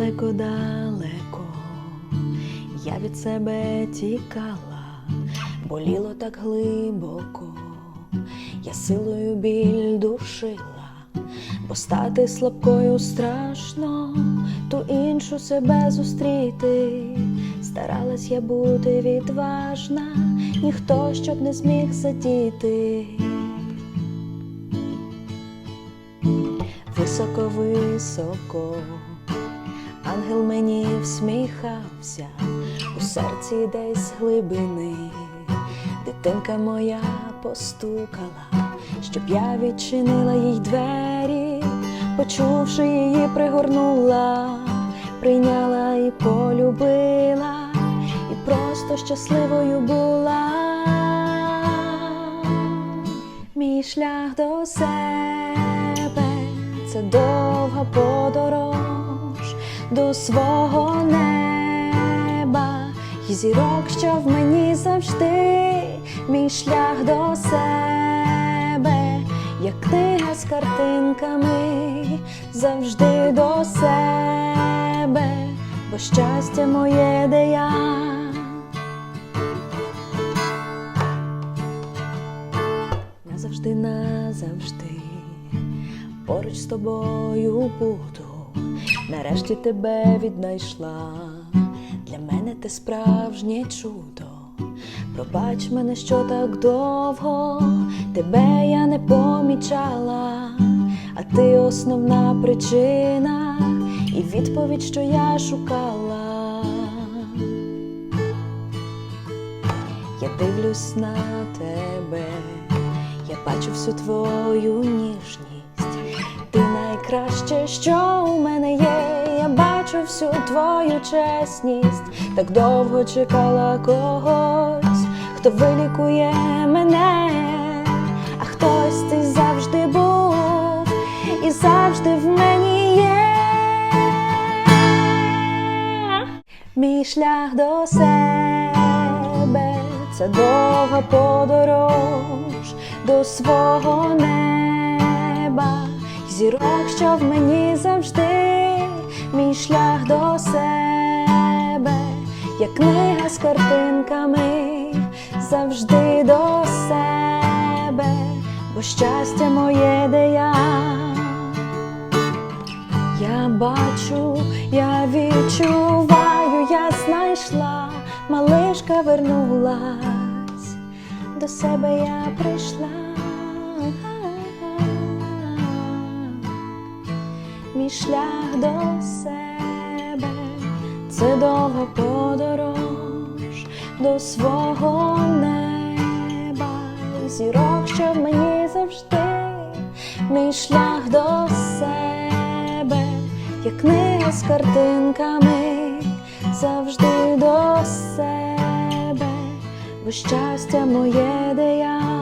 Далеко-далеко я від себе тікала, боліло так глибоко, я силою біль душила, бо стати слабкою страшно, ту іншу себе зустріти. Старалась я бути відважна, ніхто щоб не зміг задіти. Високо-високо ангел мені всміхався у серці десь глибини. Дитинка моя постукала, щоб я відчинила їй двері, почувши її, пригорнула, прийняла і полюбила, і просто щасливою була. Мій шлях до себе це довга подорож до свого неба, і зірок, що в мені завжди, мій шлях до себе, як книга з картинками, завжди до себе, бо щастя моє, де я. Назавжди, назавжди, поруч з тобою буду, нарешті тебе віднайшла. Для мене ти справжнє чудо. Пробач мене, що так довго тебе я не помічала, а ти основна причина і відповідь, що я шукала. Я дивлюсь на тебе, я бачу всю твою ніжність. Ти найкраще, що у мене є. Всю твою чесність. Так довго чекала когось, хто вилікує мене, а хтось ти завжди був і завжди в мені є. Мій шлях до себе це довга подорож до свого неба, зірок, що в мені завжди, мій шлях до себе, як книга з картинками, завжди до себе, бо щастя моє, де я. Я бачу, я відчуваю, я знайшла, малишка вернулась, до себе я прийшла. Мій шлях до себе, це довга подорож до свого неба, зірок, що в мені завжди, мій шлях до себе, як книга з картинками, завжди до себе, бо щастя моє, де я.